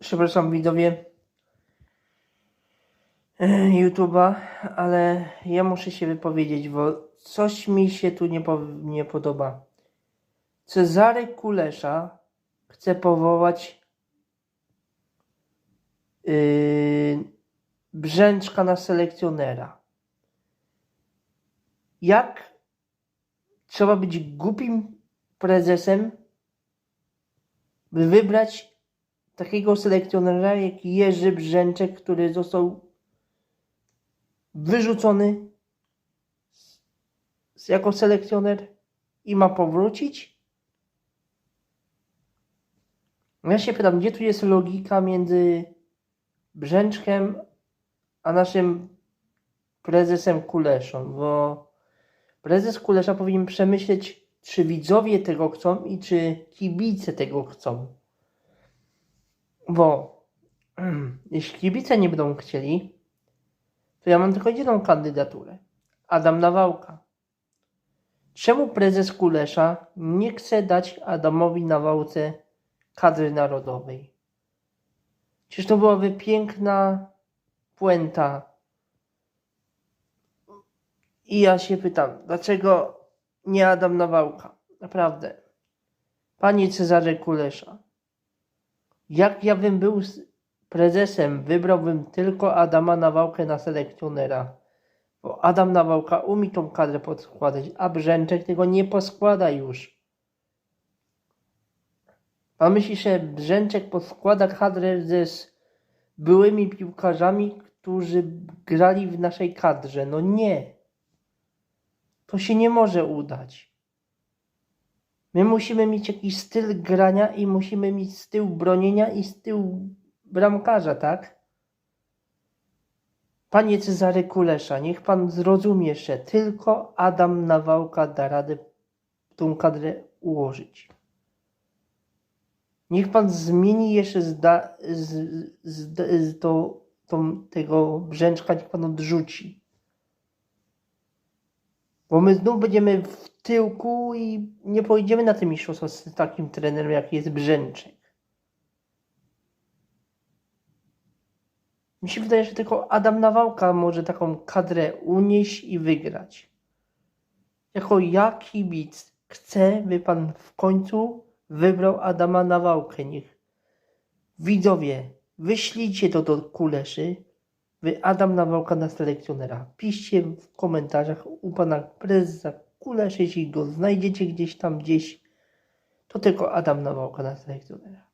przepraszam widzowie e, YouTube'a, ale ja muszę się wypowiedzieć, bo coś mi się tu nie, po, nie podoba. Cezary Kulesza chce powołać yy, Brzęczka na selekcjonera. Jak trzeba być głupim prezesem, by wybrać takiego selekcjonera jak Jerzy Brzęczek, który został wyrzucony jako selekcjoner i ma powrócić? Ja się pytam, gdzie tu jest logika między Brzęczkiem a naszym prezesem Kuleszą, bo prezes Kulesza powinien przemyśleć, czy widzowie tego chcą i czy kibice tego chcą. Bo jeśli kibice nie będą chcieli, to ja mam tylko jedną kandydaturę. Adam Nawałka. Czemu prezes Kulesza nie chce dać Adamowi Nawałce kadry narodowej? Przecież to byłaby piękna puenta. I ja się pytam, dlaczego nie Adam Nawałka? Naprawdę. Panie Cezary Kulesza, jak ja bym był prezesem, wybrałbym tylko Adama Nawałkę na selekcjonera. Bo Adam Nawałka umie tą kadrę podskładać, a Brzęczek tego nie poskłada już. Pan myśli, że Brzęczek poskłada kadrę ze s- byłymi piłkarzami, którzy grali w naszej kadrze? No nie. To się nie może udać. My musimy mieć jakiś styl grania i musimy mieć styl bronienia i styl bramkarza, tak? Panie Cezary Kulesza, niech pan zrozumie, że tylko Adam Nawałka da radę tą kadrę ułożyć. Niech pan zmieni jeszcze zda, z, z, z, to, tą, tego brzęczka, niech pan odrzuci. Bo my znów będziemy w tyłku i nie pojedziemy na te mistrzostwa z takim trenerem, jak jest Brzęczek. Mi się wydaje, że tylko Adam Nawałka może taką kadrę unieść i wygrać. Jako ja kibic chcę, by pan w końcu wybrał Adama Nawałkę. Niech widzowie, wyślijcie to do Kuleszy, Adam Nawałka na selekcjonera. Piszcie w komentarzach u pana prezesa Kuleszy, jeśli go znajdziecie gdzieś tam, gdzieś, to tylko Adam Nawałka na selekcjonera.